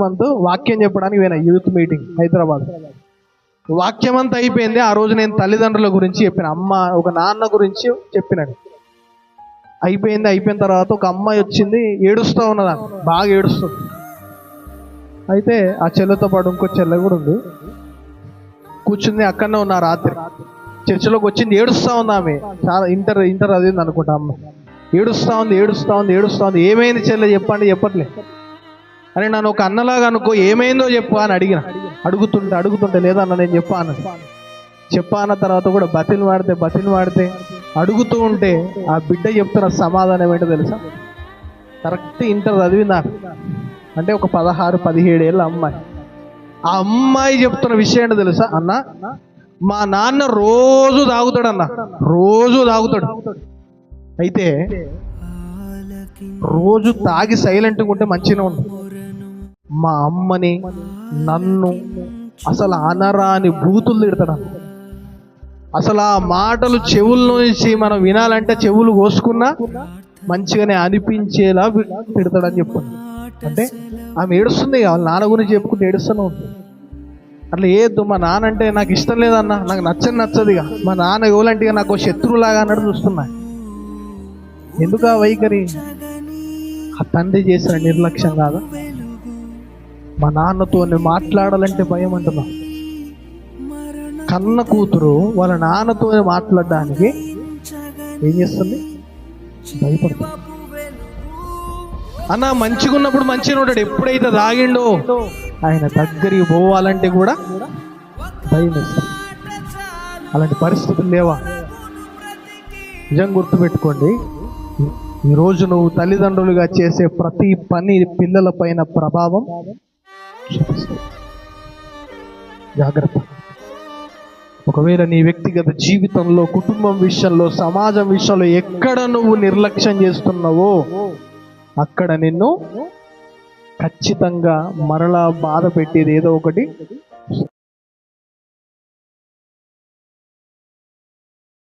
Month వాక్యం చెప్పడానికి పోయినా యూత్ మీటింగ్ హైదరాబాద్. వాక్యం అంతా అయిపోయింది. ఆ రోజు నేను తల్లిదండ్రుల గురించి చెప్పిన అమ్మ ఒక నాన్న గురించి చెప్పినాను అయిపోయింది అయిపోయిన తర్వాత ఒక అమ్మాయి వచ్చింది ఏడుస్తూ ఉన్నదా? బాగా ఏడుస్తుంది అయితే ఆ చెల్లెతో పాటు ఇంకో చెల్లె కూడా ఉంది. కూర్చుంది అక్కడనే ఉన్న రాత్రి. చర్చిలోకి వచ్చింది ఏడుస్తా ఉంది ఆమె. చాలా ఇంటర్ ఇంటర్ అదింది అనుకుంటా అమ్మ. ఏడుస్తా ఉంది ఏడుస్తా ఉంది ఏడుస్తా ఉంది. ఏమైంది చెల్లె? చెప్పండి చెప్పట్లే. అని నన్ను ఒక అన్నలాగా అనుకో ఏమైందో చెప్పు అని అడిగిన. అడుగుతుంటే అడుగుతుంటే లేదన్న నేను చెప్పాను చెప్పాన చెప్పా అన్న తర్వాత కూడా బతిని వాడితే బతిని వాడితే అడుగుతూ ఉంటే ఆ బిడ్డ చెప్తున్న సమాధానం ఏంటో తెలుసా? కరెక్ట్ ఇంటర్ చదివిందా అంటే ఒక పదహారు పదిహేడు ఏళ్ళ అమ్మాయి. ఆ అమ్మాయి చెప్తున్న విషయం ఏంటో తెలుసా? అన్న మా నాన్న రోజు తాగుతాడు అన్న రోజు తాగుతాడు. అయితే రోజు తాగి సైలెంట్గా ఉంటే మంచిగా ఉంది. మా అమ్మని నన్ను అసలు అనరాని బూతులు తిడతాడు. అసలు ఆ మాటలు చెవుల్లో నుంచి మనం వినాలంటే చెవులు కోసుకున్నా మంచిగానే అనిపించేలా తిడతాడని చెప్పాను అంటే ఆమె ఏడుస్తుంది ఇక వాళ్ళ నాన్న గురించి చెప్పుకుంటే ఏడుస్తూనే ఉంది. అట్లా ఏదో మా నాన్న అంటే నాకు ఇష్టం లేదన్న నాకు నచ్చని నచ్చదు ఇక. మా నాన్న ఎవలంటే ఇక నాకు శత్రువులాగా అన్నట్టు చూస్తున్నా. ఎందుకు ఆ వైఖరి? ఆ తండ్రి చేసిన నిర్లక్ష్యం కాదా? మా నాన్నతో మాట్లాడాలంటే భయం అంటున్నా. కన్న కూతురు వాళ్ళ నాన్నతో మాట్లాడడానికి ఏం చేస్తుంది? భయపడుతుంది. అన్న మంచిగా ఉన్నప్పుడు మంచిగా ఉంటాడు. ఎప్పుడైతే తాగిండో ఆయన దగ్గరికి పోవాలంటే కూడా భయం వేస్తుంది. అలాంటి పరిస్థితులు లేవా? నిజం గుర్తుపెట్టుకోండి. ఈరోజు నువ్వు తల్లిదండ్రులుగా చేసే ప్రతి పని పిల్లల పైన ప్రభావం జాగ్రత్త. ఒకవేళ నీ వ్యక్తిగత జీవితంలో కుటుంబం విషయంలో సమాజం విషయంలో ఎక్కడ నువ్వు నిర్లక్ష్యం చేస్తున్నావో అక్కడ నిన్ను ఖచ్చితంగా మరలా బాధ పెట్టేది ఏదో ఒకటి